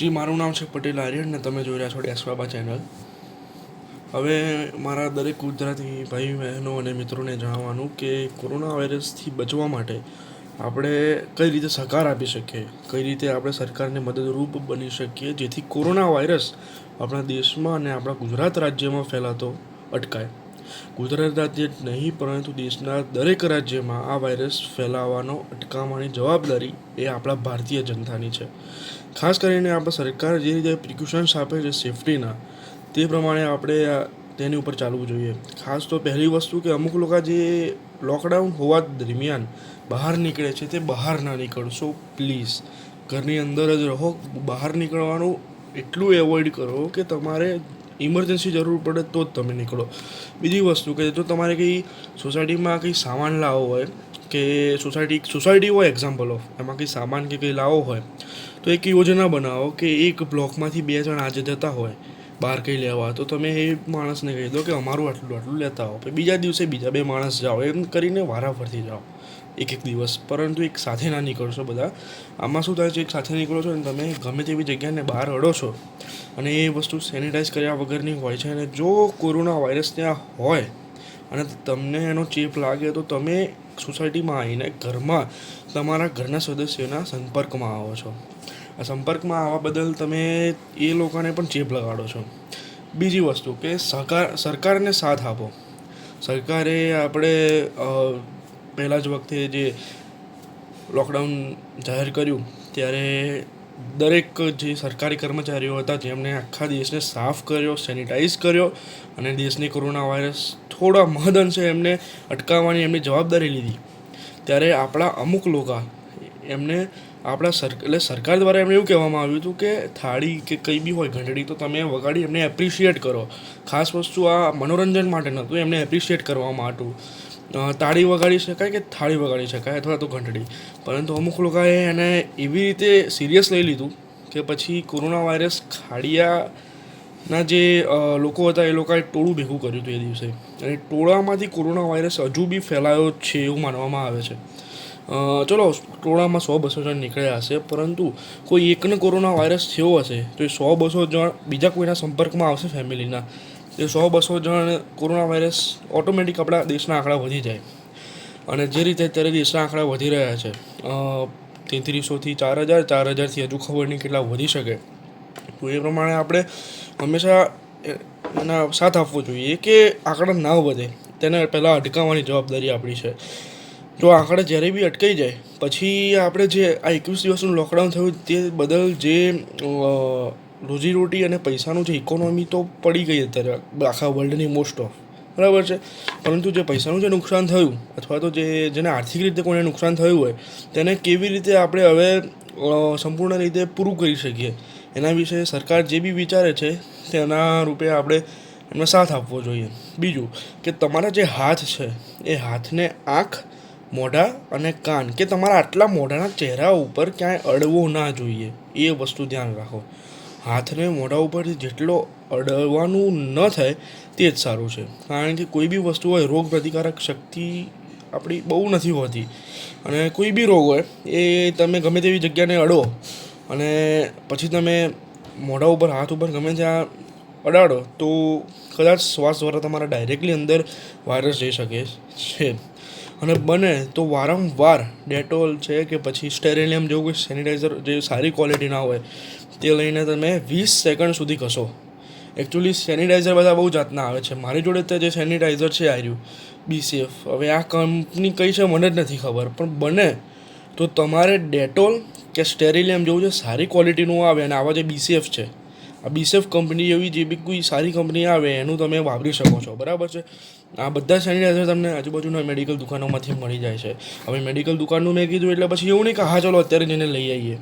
જી, મારું નામ છે પટેલ આર્યન ને તમે જોઈ રહ્યા છો ડેસવાબા ચેનલ. હવે મારા દરેક ગુજરાતી ભાઈ બહેનો અને મિત્રોને જણાવવાનું કે કોરોના વાયરસથી બચવા માટે આપણે કઈ રીતે સહકાર આપી શકીએ, કઈ રીતે આપણે સરકારને મદદરૂપ બની શકીએ જેથી કોરોના વાયરસ આપણા દેશમાં અને આપણા ગુજરાત રાજ્યમાં ફેલાતો, અટકાય. ગુજરાત રાજ્ય જ નહીં, પરંતુ દેશના દરેક રાજ્યમાં આ વાયરસ ફેલાવાનો અટકાવવાની જવાબદારી એ આપણા ભારતીય જનતાની છે. ખાસ કરીને આપણા સરકાર જે રીતે પ્રિકોશન્સ આપે છે સેફટીના તે પ્રમાણે આપણે તેની ઉપર ચાલવું જોઈએ. ખાસ તો પહેલી વસ્તુ કે અમુક લોકો જે લોકડાઉન હોવા દરમિયાન બહાર નીકળે છે તે બહાર ના નીકળશો પ્લીઝ ઘરની અંદર જ રહો, બહાર નીકળવાનું એટલું એવોઇડ કરો કે તમારે ઇમરજન્સી જરૂર પડે તો જ તમે નીકળો. બીજી વસ્તુ કે જો તમારે કંઈ સોસાયટીમાં કંઈ સામાન લાવવો હોય, કે સોસાયટી સોસાયટી હોય એક્ઝામ્પલ ઓફ એમાં કંઈ સામાન કે કંઈ લાવવો હોય, તો એક યોજના બનાવો કે એક બ્લોકમાંથી બે જણ આજે જતા હોય. બહાર કંઈ લેવા તો તમે એ માણસને કહી દો કે અમારું આટલું આટલું લેતા આવો. પછી બીજા દિવસે બીજા બે માણસ જાઓ, એમ કરીને વારાફરતી જાઓ. એક એક દિવસ. પરંતુ એક સાથે ના નીકળશો બધા. આમાં શું થાય છે, એક સાથે નીકળો છો ને તમે ગમે તેવી જગ્યાને બહાર અડો છો અને એ વસ્તુ સેનિટાઈઝ કર્યા વગરની હોય છે અને જો કોરોના વાયરસ ત્યાં હોય અને તમને એનો ચેપ લાગે, તો તમે સોસાયટીમાં આવીને ઘરમાં તમારા ઘરના સદસ્યોના સંપર્કમાં આવો છો. આ સંપર્કમાં આવવા બદલ તમે એ લોકોને પણ ચેપ લગાડો છો. બીજી વસ્તુ કે સરકાર સરકારને સાથ આપો. સરકારે આપણે પહેલાં જ વખતે જે લોકડાઉન જાહેર કર્યું, ત્યારે દરેક જે સરકારી કર્મચારીઓ હતા, જેમણે આખા દેશને સાફ કર્યો, સેનિટાઈઝ કર્યો અને દેશની કોરોના વાયરસ થોડા મહદઅંશે એમને અટકાવવાની એમની જવાબદારી લીધી. ત્યારે આપણા અમુક લોકો, એમને આપણા સર, એટલે સરકાર દ્વારા એમને એવું કહેવામાં આવ્યું હતું કે થાળી કે કંઈ બી હોય ઘંટડી તો તમે વગાડી એમને એપ્રિશિએટ કરો. ખાસ વસ્તુ આ મનોરંજન માટે નહોતું, એમને એપ્રિશિએટ કરવા માટે તાળી વગાડી શકાય કે થાળી વગાડી શકાય અથવા તો ઘંટડી. પરંતુ અમુક લોકોએ એને એવી રીતે સિરિયસ લઈ લીધું કે પછી કોરોના વાયરસ ખાડિયાના જે લોકો હતા એ લોકોએ ટોળું ભેગું કર્યું હતું એ દિવસે. અને ટોળામાંથી કોરોના વાયરસ હજુ બી ફેલાયો છે એવું માનવામાં આવે છે. ચલો, ટોળામાં સો બસો જણ નીકળ્યા હશે, પરંતુ કોઈ એકને કોરોના વાયરસ થયો હશે, તો એ સો બસો જણ બીજા કોઈના સંપર્કમાં આવશે ફેમિલીના. એ સો બસો જણ કોરોના વાયરસ ઓટોમેટિક આપણા દેશના આંકડા વધી જાય. અને જે રીતે અત્યારે દેશના આંકડા વધી રહ્યા છે તેત્રીસોથી ચાર હજાર, ચાર હજારથી હજુ ખબર નહીં કેટલા વધી શકે. તો એ પ્રમાણે આપણે હંમેશા એના સાથ આપવો જોઈએ કે આંકડા ના વધે. તેને પહેલાં અટકાવવાની જવાબદારી આપણી છે. જો આંકડા જ્યારે બી અટકાઈ જાય, પછી આપણે જે આ એકવીસ દિવસનું લોકડાઉન થયું તે બદલ જે રોજીરોટી અને પૈસાનું જે ઇકોનોમી તો પડી ગઈ અત્યારે, આખા વર્લ્ડની મોસ્ટ ઓફ બરાબર છે? પરંતુ જે પૈસાનું જે નુકસાન થયું, અથવા તો જે, જેને આર્થિક રીતે કોઈને નુકસાન થયું હોય, તેને કેવી રીતે આપણે હવે સંપૂર્ણ રીતે પૂરું કરી શકીએ? એના વિશે સરકાર જે બી વિચારે છે, તેના રૂપે આપણે એમને સાથ આપવો જોઈએ. બીજું કે તમારા જે હાથ છે, એ હાથને આંખ મોઢા અને કાન, કે તમારા આટલા મોઢાના ચહેરા ઉપર ક્યાંય અડવો ના જોઈએ, એ વસ્તુ ધ્યાન રાખો. હાથને મોઢા ઉપર જેટલો અડવાનું ન થાય, તે જ સારું છે. કારણ કે કોઈ બી વસ્તુ હોય રોગ પ્રતિકારક શક્તિ આપણી બહુ નથી હોતી. અને કોઈ બી રોગ હોય, એ તમે ગમે તેવી જગ્યાને અડો અને પછી તમે મોઢા ઉપર, હાથ ઉપર ગમે ત્યાં અડાડો, તો કદાચ શ્વાસ દ્વારા તમારા ડાયરેક્ટલી અંદર વાયરસ જઈ શકે છે. અને બને તો વારંવાર ડેટોલ છે કે પછી સ્ટેરેલિયમ જેવું કોઈ સેનિટાઈઝર જે સારી ક્વોલિટીના હોય, તે લઈને તમે વીસ સેકન્ડ સુધી ઘસો. એકચ્યુઅલી સેનિટાઈઝર બધા બહુ જાતના આવે છે. મારી જોડે તો જે સેનિટાઈઝર છે આર્યું બીસીએફ હવે આ કંપની કઈ છે મને જ નથી ખબર. પણ બને તો તમારે ડેટોલ કે સ્ટેરિલિયમ જેવું જે સારી ક્વોલિટીનું આવે અને આવા જે બીસીએફ છે, આ બીસીએફ કંપની એવી જે બી કોઈ સારી કંપની આવે એનું તમે વાપરી શકો છો. બરાબર છે? આ બધા સેનિટાઈઝર તમને આજુબાજુના મેડિકલ દુકાનોમાંથી મળી જાય છે. હવે મેડિકલ દુકાનનું મેં કીધું એટલે પછી એવું નહીં કે, હા, ચલો, અત્યારે જઈને લઈ આવીએ.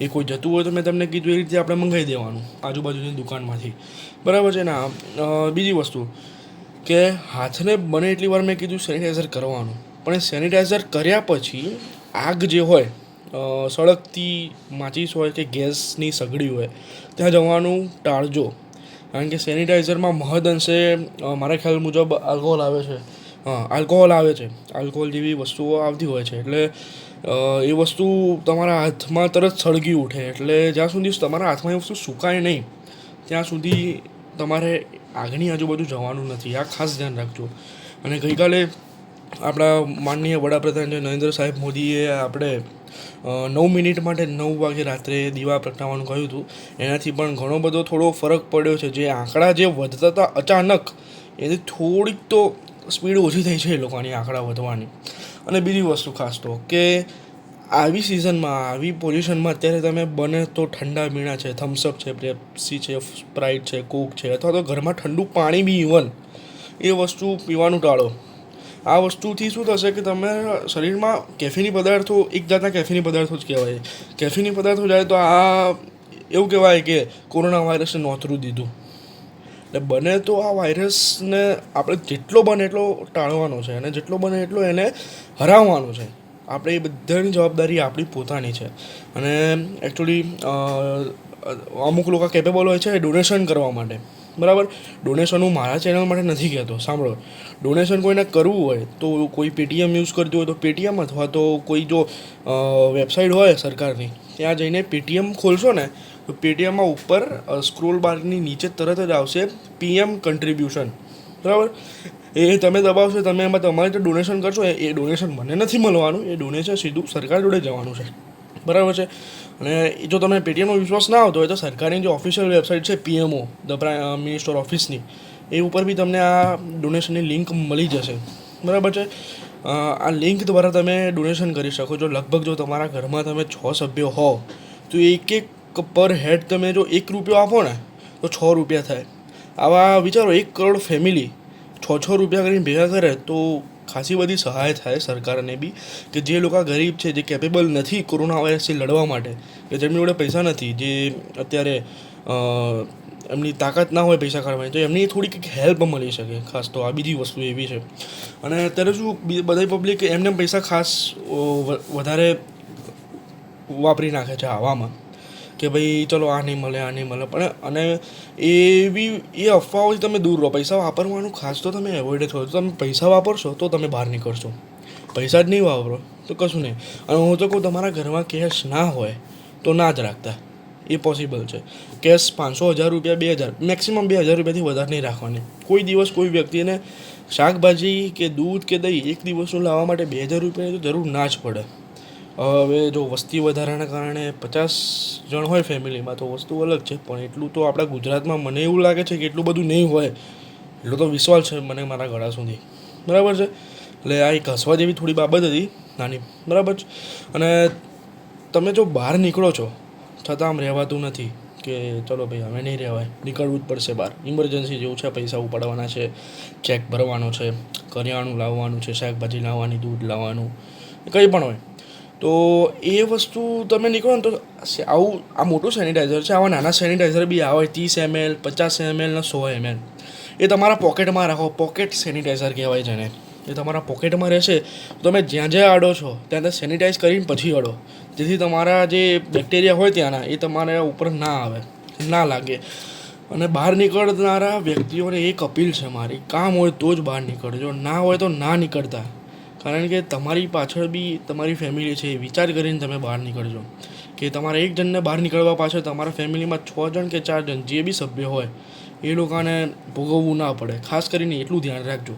એ કોઈ જતું હોય તો મેં તમને કીધું એ રીતે આપણે મંગાવી દેવાનું આજુબાજુની દુકાનમાંથી. બરાબર છે ને? બીજી વસ્તુ કે હાથને બને એટલી વાર મેં કીધું સેનિટાઈઝર કરવાનું. પણ એ સેનિટાઈઝર કર્યા પછી આગ જે હોય સળગતી માચીસ હોય કે ગેસની સગડી હોય, ત્યાં જવાનું ટાળજો. કારણ કે સેનિટાઈઝરમાં મહદઅંશે અંશે મારા ખ્યાલ મુજબ આલ્કોહોલ આવે છે. હા, આલ્કોહોલ આવે છે. આલ્કોહોલ જેવી વસ્તુઓ આવતી હોય છે. એટલે એ વસ્તુ તમારા હાથમાં તરત સળગી ઉઠે. એટલે જ્યાં સુધી તમારા હાથમાં એ વસ્તુ સુકાય નહીં, ત્યાં સુધી તમારે આગની આજુબાજુ જવાનું નથી. આ ખાસ ધ્યાન રાખજો. અને ગઈકાલે આપણા માનનીય વડાપ્રધાન જે નરેન્દ્ર સાહેબ મોદીએ આપણે નવ મિનિટ માટે નવ વાગે રાત્રે દીવા પ્રગટાવવાનું કહ્યું હતું. એનાથી પણ ઘણો બધો થોડો ફરક પડ્યો છે. જે આંકડા જે વધતા હતા અચાનક, એની થોડીક તો સ્પીડ ઓછી થઈ છે એ લોકોની આંકડા વધવાની. અને બીજી વસ્તુ ખાસ તો કે આવી સિઝનમાં, આવી પોઝિશનમાં અત્યારે તમે બને તો ઠંડા પીણા છે થમ્સઅપ છે પેપ્સી છે સ્પ્રાઇટ છે કોક છે, અથવા તો ઘરમાં ઠંડુ પાણી બી ઇવન એ વસ્તુ પીવાનું ટાળો. આ વસ્તુથી શું થશે કે તમે શરીરમાં કેફીની પદાર્થો, એક જાતના કેફીની પદાર્થો જ કહેવાય. કેફીની પદાર્થો જાય તો આ એવું કહેવાય કે કોરોના વાયરસે નોતરું દીધું. એટલે બને તો આ વાયરસને આપણે જેટલો બને એટલો ટાળવાનો છે અને જેટલો બને એટલો એને હરાવવાનો છે. આપણે એ બધાની જવાબદારી આપણી પોતાની છે. અને એકચ્યુઅલી અમુક લોકો કેપેબલ હોય છે ડોનેશન કરવા માટે. બરાબર? ડોનેશન હું મારા ચેનલ માટે નથી કહેતો, સાંભળો. ડોનેશન કોઈને કરવું હોય તો કોઈ પેટીએમ યુઝ કરતું હોય તો પેટીએમ અથવા તો કોઈ જો વેબસાઇટ હોય સરકારની, ત્યાં જઈને પેટીએમ ખોલશો ને, તો પેટીએમમાં ઉપર સ્ક્રોલ બારની નીચે તરત જ આવશે પીએમ કન્ટ્રીબ્યુશન બરાબર? એ તમે દબાવશો, તમે એમાં તમારે જે ડોનેશન કરશો, એ ડોનેશન મને નથી મળવાનું, એ ડોનેશન સીધું સરકાર જોડે જવાનું છે. બરાબર છે? અને જો તમને પેટીએમનો વિશ્વાસ ના આવતો હોય તો સરકારની જે ઓફિશિયલ વેબસાઇટ છે પીએમઓ ધ પ્રાઇમ મિનિસ્ટર ઓફિસની એ ઉપર બી તમને આ ડોનેશનની લિંક મળી જશે. બરાબર છે? આ લિંક દ્વારા તમે ડોનેશન કરી શકો છો. લગભગ જો તમારા ઘરમાં તમે છ સભ્યો હો, તો એક એક પર હેડ તમે જો એક રૂપિયો આપો ને, તો છ રૂપિયા થાય. આવા વિચારો, એક કરોડ ફેમિલી છ છ રૂપિયા કરીને ભેગા કરે તો ખાસી બધી સહાય થાય સરકારને બી, કે જે લોકો ગરીબ છે, જે કેપેબલ નથી કોરોના વાયરસથી લડવા માટે, કે જેમની જોડે પૈસા નથી, જે અત્યારે એમની તાકાત ના હોય પૈસા કાઢવાની, તો એમની થોડીક હેલ્પ મળી શકે, ખાસ તો આ બીજી વસ્તુ એવી છે. અને અત્યારે શું બધા પબ્લિક એમને પૈસા ખાસ વધારે વાપરી નાખે છે આવામાં. કે ભાઈ ચલો આ નહીં મળે, આ નહીં મળે. પણ અને એવી, એ અફવાઓથી તમે દૂર રહો. પૈસા વાપરવાનું ખાસ તો તમે એવોઇડ કરો. તમે પૈસા વાપરશો, તો તમે બહાર નીકળશો. પૈસા જ નહીં વાપરો, તો કશું નહીં. અને હું તો કહું, તમારા ઘરમાં કેશ ના હોય, તો ના જ રાખતા. એ પોસિબલ છે. કેશ પાંચસો હજાર રૂપિયા, બે હજાર મેક્સિમમ બે હજાર રૂપિયાથી વધારે નહીં રાખવાની. કોઈ દિવસ કોઈ વ્યક્તિને શાકભાજી કે દૂધ કે દહીં એક દિવસનું લાવવા માટે બે હજાર રૂપિયાની તો જરૂર ના જ પડે. હવે જો વસ્તી વધારાના કારણે પચાસ જણ હોય ફેમિલીમાં તો વસ્તુ અલગ છે, પણ એટલું તો આપણા ગુજરાતમાં મને એવું લાગે છે કે એટલું બધું નહીં હોય, એટલો તો વિશ્વાસ છે મને મારા ગળા સુધી. બરાબર છે? એટલે આ એક હસવા જેવી થોડી બાબત હતી, નાની. બરાબર છે? અને તમે જો બહાર નીકળો છો, છતાં આમ રહેવાતું નથી કે ચલો ભાઈ, હવે નહીં રહેવાય, નીકળવું જ પડશે બહાર. ઇમરજન્સી જેવું છે, પૈસા ઉપાડવાના છે ચેક ભરવાનો છે, કરિયાણું લાવવાનું છે, શાકભાજી લાવવાની, દૂધ લાવવાનું, કંઈ પણ હોય. તો એ વસ્તુ તમે નીકળો ને તો આવું, આ મોટું સેનિટાઈઝર છે, આવા નાના સેનિટાઈઝર બી આવે, ત્રીસ એમએલ પચાસ એમએલ ને સો એમએલ એ તમારા પોકેટમાં રાખો પોકેટ સેનિટાઈઝર કહેવાય છે ને એ તમારા પોકેટમાં રહેશે તમે જ્યાં જ્યાં અડો છો, ત્યાં ત્યાં સેનિટાઈઝ કરીને પછી અડો જેથી તમારા જે બેક્ટેરિયા હોય ત્યાંના, એ તમારા ઉપર ના આવે, ના લાગે. અને બહાર નીકળનારા વ્યક્તિઓને એક અપીલ છે મારી, કામ હોય તો જ બહાર નીકળજો, ના હોય તો ના નીકળતા. કારણ કે તમારી પાછળ બી તમારી ફેમિલી છે વિચાર કરીને તમે બહાર નીકળજો. કે તમારા એક જણને બહાર નીકળવા પાછળ તમારા ફેમિલીમાં છ જણ કે ચાર જણ જે બી સભ્ય હોય, એ લોકોને ભોગવવું ના પડે. ખાસ કરીને એટલું ધ્યાન રાખજો.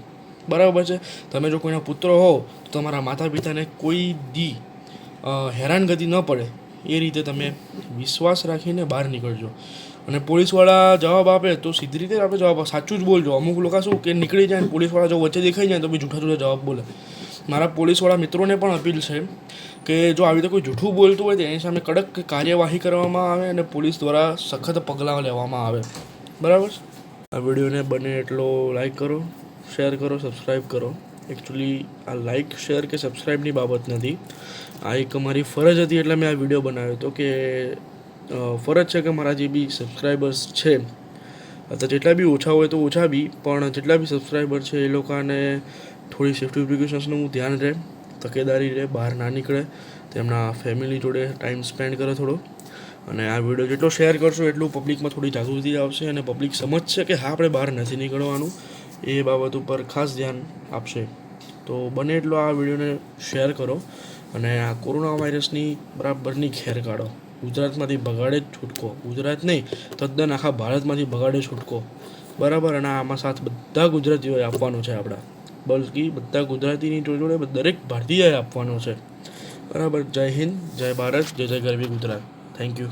બરાબર છે? તમે જો કોઈના પુત્ર હો, તો તમારા માતા પિતાને કોઈ દી હેરાનગતિ ન પડે. એ રીતે તમે વિશ્વાસ રાખીને બહાર નીકળજો. અને પોલીસવાળા જવાબ આપે તો સીધી રીતે આપણે જવાબ સાચું જ બોલજો. અમુક લોકો શું કે નીકળી જાય પોલીસવાળા જો વચ્ચે દેખાઈ જાય તો બી જૂઠા જૂઠા જવાબ બોલે. મારા પોલીસવાળા મિત્રોને પણ અપીલ છે કે જો આવી રીતે કોઈ જૂઠું બોલતું હોય તો એની સામે કડક કાર્યવાહી કરવામાં આવે અને પોલીસ દ્વારા સખત પગલાં લેવામાં આવે. બરાબર આ વિડીયોને બને એટલો લાઈક કરો, શેર કરો સબસ્ક્રાઈબ કરો. એકચ્યુઅલી આ લાઈક, શેર કે સબસ્ક્રાઈબની બાબત નથી. આ એક મારી ફરજ હતી એટલે મેં આ વીડિયો બનાવ્યો હતો કે ફરજ છે કે મારા જે બી સબસ્ક્રાઈબર્સ છે અથવા જેટલા બી ઓછા હોય તો ઓછા બી, પણ જેટલા બી સબસ્ક્રાઈબર છે એ લોકોને થોડી સેફ્ટી પ્રિકોશન્સનું ધ્યાન રહે, તકેદારી રહે, બહાર ના નીકળે તેમના ફેમિલી જોડે ટાઈમ સ્પેન્ડ કરે થોડો. અને આ વીડિયો જેટલો શેર કરશો એટલું પબ્લિકમાં થોડી જાગૃતિ આવશે અને પબ્લિક સમજશે કે હા, આપણે બહાર નથી નીકળવાનું. એ બાબત ઉપર ખાસ ધ્યાન આપશે. તો બને એટલો આ વિડીયોને શેર કરો અને આ કોરોના વાયરસની બરાબરની ખેર કાઢો. ગુજરાતમાંથી બગાડે જ છૂટકો. ગુજરાત નહીં, તદ્દન આખા ભારતમાંથી બગાડે છૂટકો. બરાબર? અને આમાં સાથ બધા ગુજરાતીઓએ આપવાનો છે આપણા. બલ્કી બધા ગુજરાતીની જોડે દરેક ભારતીયએ આપવાનો છે. બરાબર? જય હિન્દ, જય ભારત, જય જય ગરવી ગુજરાત. Thank you